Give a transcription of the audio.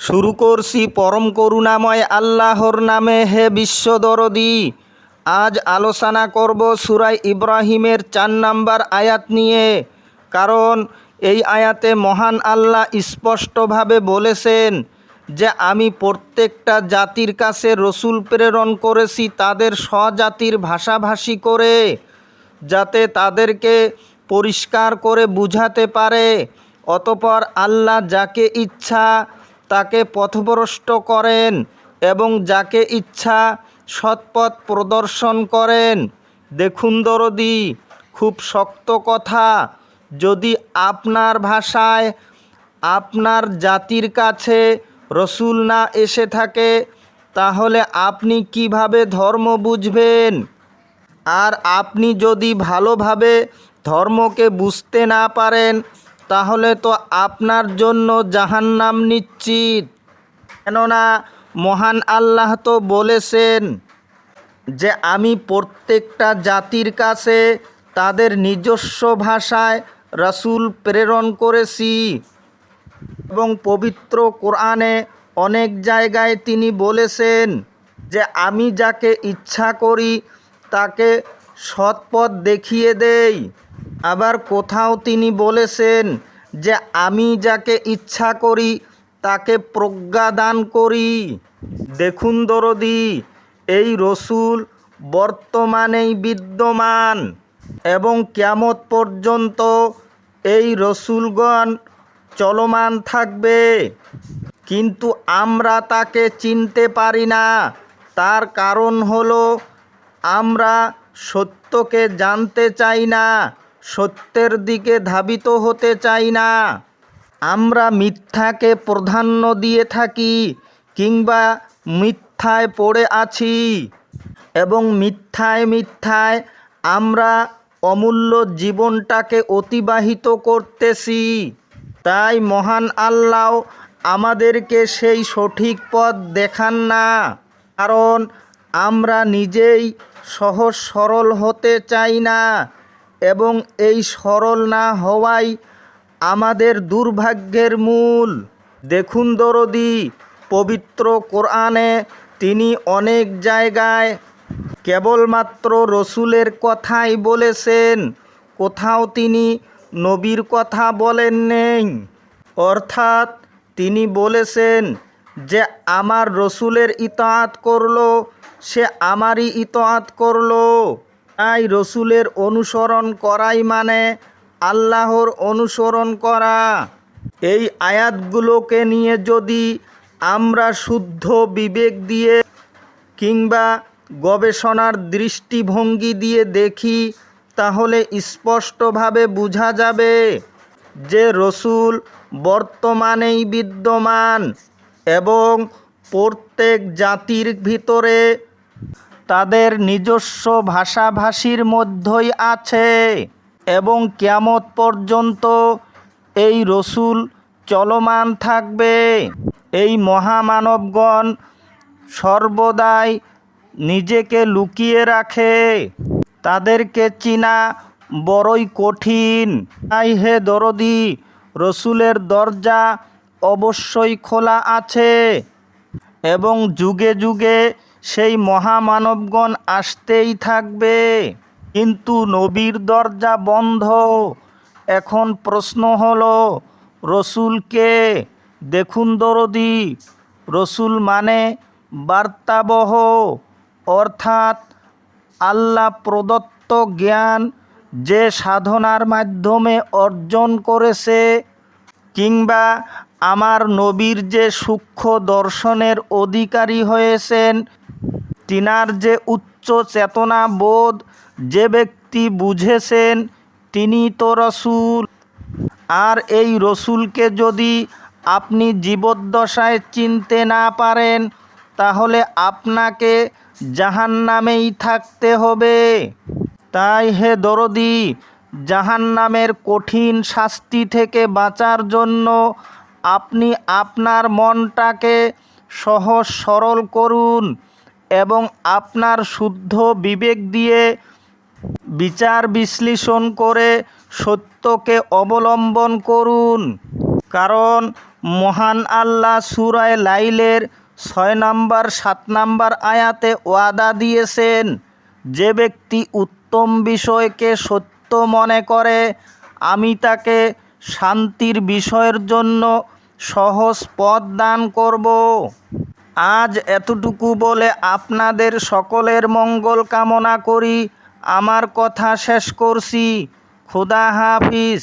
শুরু করছি পরম করুণাময় আল্লাহর নামে হে বিশ্বদরদি আজ আলোচনা করব সুরাই ইব্রাহিমের চার নাম্বার আয়াত নিয়ে। কারণ এই আয়াতে মহান আল্লাহ স্পষ্টভাবে বলেছেন যে, আমি প্রত্যেকটা জাতির কাছে রসুল প্রেরণ করেছি তাদের স্বজাতির ভাষাভাষী করে, যাতে তাদেরকে পরিষ্কার করে বুঝাতে পারে। অতপর আল্লাহ যাকে ইচ্ছা তাকে পথভ্রষ্ট করেন এবং যাকে ইচ্ছা সৎপথ প্রদর্শন করেন। দেখুন দরদি, খুব শক্ত কথা। যদি আপনার ভাষায় আপনার জাতির কাছে রসুল না এসে থাকে, তাহলে আপনি কীভাবে ধর্ম বুঝবেন? আর আপনি যদি ভালোভাবে ধর্মকে বুঝতে না পারেন তাহলে তো আপনার জন্য জাহান্নাম নিশ্চিত। কেননা মহান আল্লাহ তো বলেছেন যে আমি প্রত্যেকটা জাতির কাছে তাদের নিজস্ব ভাষায় রাসূল প্রেরণ করেছি এবং পবিত্র কোরআনে অনেক জায়গায় তিনি বলেছেন যে আমি যাকে ইচ্ছা করি তাকে সৎপথ দেখিয়ে দেই। আবার কোথাও তিনি বলেছেন যে, আমি যাকে ইচ্ছা করি, তাকে প্রজ্ঞা দান করি। দেখুন দরদি, এই রসুল বর্তমানেই বিদ্যমান এবং ক্যামত পর্যন্ত এই রসুলগণ চলমান থাকবে। কিন্তু আমরা তাকে চিনতে পারি না। তার কারণ হলো, আমরা সত্যকে জানতে চাই না। সত্যের দিকে ধাবিত হতে চাই না। আমরা মিথ্যাকে প্রাধান্য দিয়ে থাকি কিংবা মিথ্যায় পড়ে আছি এবং মিথ্যায় মিথ্যায় আমরা অমূল্য জীবনটাকে অতিবাহিত করতেছি। তাই মহান আল্লাহ আমাদেরকে সেই সঠিক পথ দেখান না। কারণ আমরা নিজেই সহজ সরল হতে চাই না। এবং এই সরল না হওয়াই আমাদের দুর্ভাগ্যের মূল। দেখুন দরদি, পবিত্র কোরআনে তিনি অনেক জায়গায় কেবলমাত্র রসুলের কথাই বলেছেন, কোথাও তিনি নবীর কথা বলেন নেই। অর্থাৎ তিনি বলেছেন যে, আমার রসুলের ইতাআত করল, সে আমারই ইতাআত করল। তাই রসুলের অনুসরণ করাই মানে আল্লাহর অনুসরণ করা। এই আয়াতগুলোকে নিয়ে যদি আমরা শুদ্ধ বিবেক দিয়ে কিংবা গবেষণার দৃষ্টিভঙ্গি দিয়ে দেখি, তাহলে স্পষ্টভাবে বোঝা যাবে যে রসুল বর্তমানেই বিদ্যমান এবং প্রত্যেক জাতির ভিতরে তাদের নিজস্ব ভাষাভাষীর মধ্যেই আছে এবং কিয়ামত পর্যন্ত এই রসুল চলমান থাকবে। এই মহামানবগণ সর্বদাই নিজেকে লুকিয়ে রাখে। তাদেরকে চিনা বড়ই কঠিন। তাই হে দরদি, রসুলের দরজা অবশ্যই খোলা আছে এবং যুগে যুগে সেই মহামানবগণ আসতেই থাকবে। কিন্তু নবীর দরজা বন্ধ। এখন প্রশ্ন হলো রসুলকে দেখুন দরদি, রসুল মানে বার্তাবহ, অর্থাৎ আল্লাহ প্রদত্ত জ্ঞান যে সাধনার মাধ্যমে অর্জন করেছে, কিংবা আমার নবীর যে সূক্ষ্ম দর্শনের অধিকারী হয়েছেন তিনার যে উচ্চ চেতনা বোধ, যে ব্যক্তি বুঝেছেন, তিনি তো রসুল। আর এই রসুলকে যদি আপনি জীবদ্দশায় চিনতে না পারেন, তাহলে আপনাকে জাহান্নামেই থাকতে হবে। তাই হে দরদি, জাহান্নামের কঠিন শাস্তি থেকে বাঁচার জন্য আপনি আপনার মনটাকে সহজ সরল করুন। এবং আপনার শুদ্ধ বিবেক দিয়ে বিচার বিশ্লেষণ করে সত্যকে অবলম্বন করুন। কারণ মহান আল্লাহ সুরায় লাইলের ছয় নাম্বার, সাত নাম্বার আয়াতে ওয়াদা দিয়েছেন, যে ব্যক্তি উত্তম বিষয়কে সত্য মনে করে, আমি তাকে শান্তির বিষয়ের জন্য সহজ পথ দান করব। আজ এতটুকু বলে আপনাদের সকলের মঙ্গল কামনা করি। আমার কথা শেষ করছি। খুদা হাফিজ।